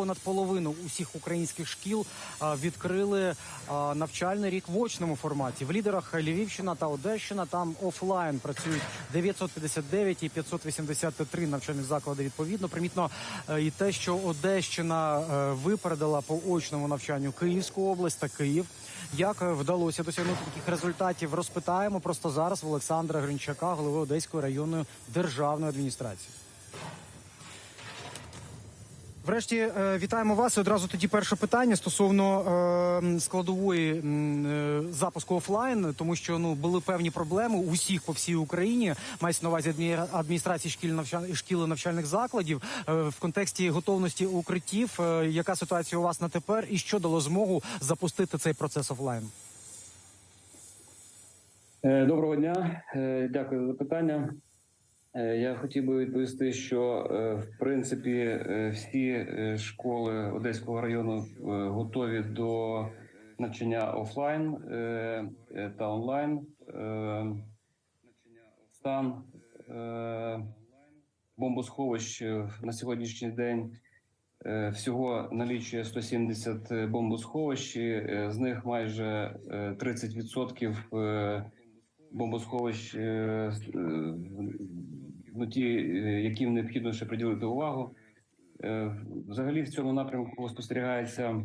понад половину усіх українських шкіл відкрили навчальний рік в очному форматі. В лідерах Львівщина та Одещина там офлайн працюють 959 і 583 навчальних заклади. Відповідно, примітно е, і те, що Одещина е, випередила по очному навчанню Київську область та Київ. Як е, вдалося досягнути таких результатів? Розпитаємо просто зараз в Олександра Гринчака, голови Одеської районної державної адміністрації. Врешті е, вітаємо вас. Одразу тоді перше питання стосовно е, складової е, запуску офлайн, тому що ну були певні проблеми у всіх по всій Україні. Мається на увазі адміністрації шкіл навчань шкіл і навчальних закладів в контексті готовності укриттів. Яка ситуація у вас на тепер, і що дало змогу запустити цей процес офлайн? Доброго дня, дякую за запитання. Е, Я хотів би відповісти, що е, в принципі е, всі школи Одеського району готові до навчання офлайн та онлайн. Стан бомбосховищ на сьогоднішній день всього налічує 170 бомбосховищ, з них майже е, 30% е, бомбосховищ, ну, ті, е, яким необхідно ще приділити увагу. Е, Взагалі в цьому напрямку спостерігається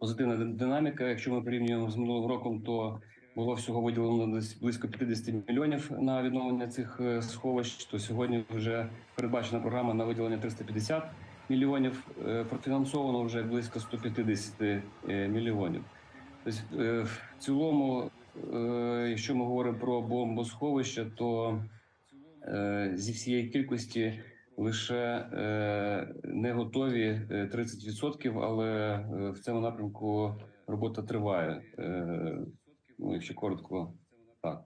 позитивна динаміка. Якщо ми порівнюємо з минулим роком, то було всього виділено десь близько 50 мільйонів на відновлення цих е, сховищ. То сьогодні вже передбачена програма на виділення 350 мільйонів. Профінансовано вже близько 150 е, мільйонів. Тобто, в цілому, якщо ми говоримо про бомбосховища, то зі всієї кількості лише е, не готові е, 30%, але е, в цьому напрямку робота триває. Е. Е, Ну, якщо коротко, так.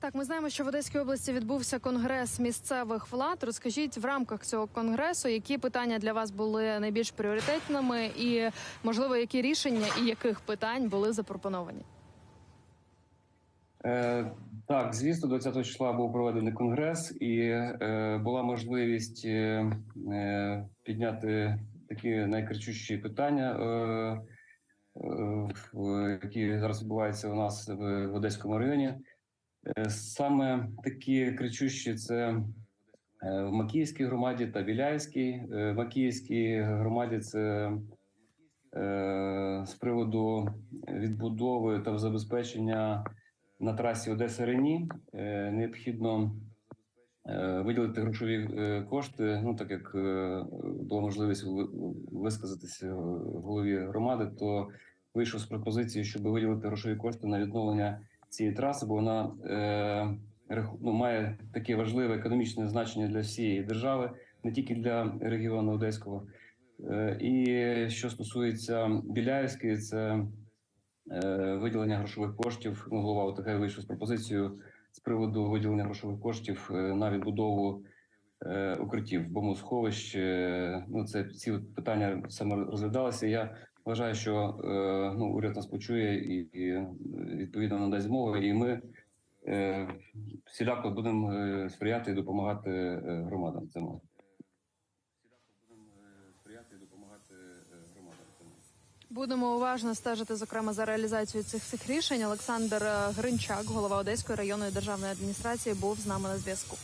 Так, ми знаємо, що в Одеській області відбувся конгрес місцевих влад. Розкажіть в рамках цього конгресу, які питання для вас були найбільш пріоритетними, і можливо, які рішення і яких питань були запропоновані? Е, так, звісно, 20 числа був проведений конгрес, і е, була можливість е, е, підняти такі найкричущі питання, е, е, які зараз відбуваються у нас в, в Одеському районі. Е, саме такі кричущі це в Макіївській громаді та Біляївській. Е, В Макіївській громаді це е, з приводу відбудови та забезпечення на трасі Одеса Рені е, необхідно е, виділити грошові е, кошти. Ну так як була можливість ви- висказатися голові громади, то вийшов з пропозицією, щоб виділити грошові кошти на відновлення цієї траси, бо вона ну, має таке важливе економічне значення для всієї держави, не тільки для регіону Одеського. І що стосується Біляївської, це виділення грошових коштів. Ну, голова ОТГ вийшов з пропозицією з приводу виділення грошових коштів е, на відбудову е, укриттів, бомбосховищ. Е, Ну, це ці питання саме розглядалися. Я вважаю, що е, ну, уряд нас почує і, і е, відповідно надасть змогу, і ми е, всіляко будемо е, сприяти і допомагати е, громадам. Цьому. Будемо сприяти і допомагати громадам. в цьому. Будемо уважно стежити, зокрема, за реалізацією цих всіх рішень. Олександр е, Гринчак, голова Одеської районної державної адміністрації, був з нами на зв'язку.